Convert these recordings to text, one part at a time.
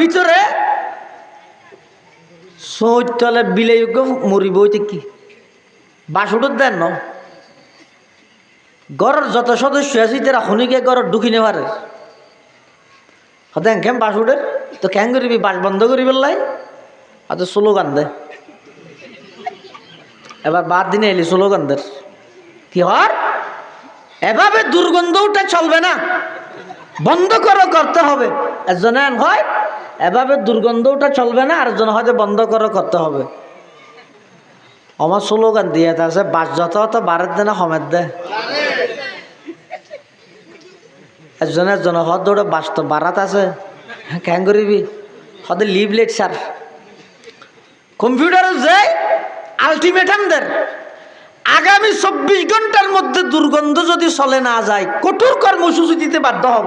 ভিতরে সৈতলে বিলেয়োগ্য মরিব হইতে কি? বাসুটোর দেন ন? যত সদস্য আছে, তারা শুনিকে ঘরের ঢুকি নেওয়ারে। হতে কেম বাস উঠে তো কেন করিবি? বাস বন্ধ করি পেলাই আর তো স্লোগান দে। এবার বাদ দিনে এলি স্লোগান দের। কি হর? এভাবে দুর্গন্ধ উঠে চলবে না। বন্ধ করো, করতে হবে। একজনে হয় এভাবে দুর্গন্ধ উঠে চলবে না, আর একজন হয়তো বন্ধ করে করতে হবে। আমার স্লোগান দিয়ে আছে, বাস যত অত বারের দেয় না সমেত দেয় একজন একজন হদ দৌড়ে বাস্তব বারাত আছে। কেন করিবি? হদে লিভলেট স্যার। কম্পিউটারে যাই আলটিমেটাম দের, আগামী চব্বিশ ঘণ্টার মধ্যে দুর্গন্ধ যদি চলে না যায়, কঠোর কর্মসূচি দিতে বাধ্য হব।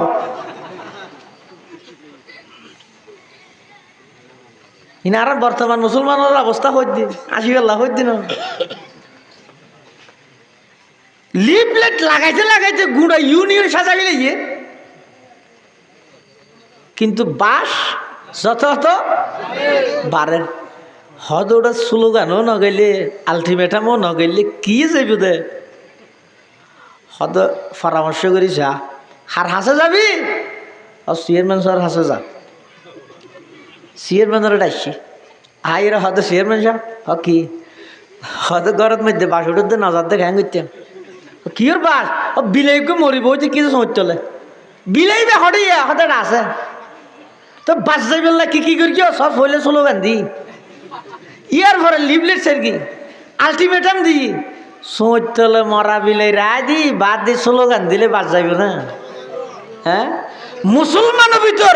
ইনার বর্তমান মুসলমানের অবস্থা হই দিন আসি গেল হই দিন লিফলেট লাগাইতে লাগাইতে গুঁড়া ইউনিয়ন সাজা গেলে ইয়ে। কিন্তু বাস হত বারের ওটা স্লোগানও নগেলে, আলটিমেটামও নগেলে কি যাইব দে হদ পরামর্শ করি যা। হার হাসে যাবি ও চেয়ারম্যান স্যার হাসে যা। চেয়ারম্যানের ডাকছি। আই রে হদ চেয়ারম্যান সাহেব হ কি? হদ ঘরের মধ্যে বাস উঠে নজর দেখে হ্যাং করতাম কিয়র বাস? ও বিলাইকে মরিব হইতে কি সময় চলে। বিলাইবে হডিয়া হতে আছে তো বাস যাইবেল না কি কি করি সব হইলে স্লোগান দি ইয়ার পরে লিভলেট সের কি আলটিমেটাম দি। সোঁচ তলে মরা বিলাই রায় দি, বাদ দি স্লোগান দিলে বাস যাইব না হ্যাঁ? মুসলমানের ভিতর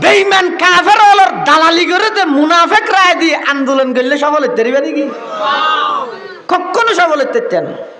বেইমান কাফের হলর দালালি করে তে মুনাফেক রায় দিয়ে আন্দোলন করলে সফল হতে পারি নাকি? কখনো সফল হতে না।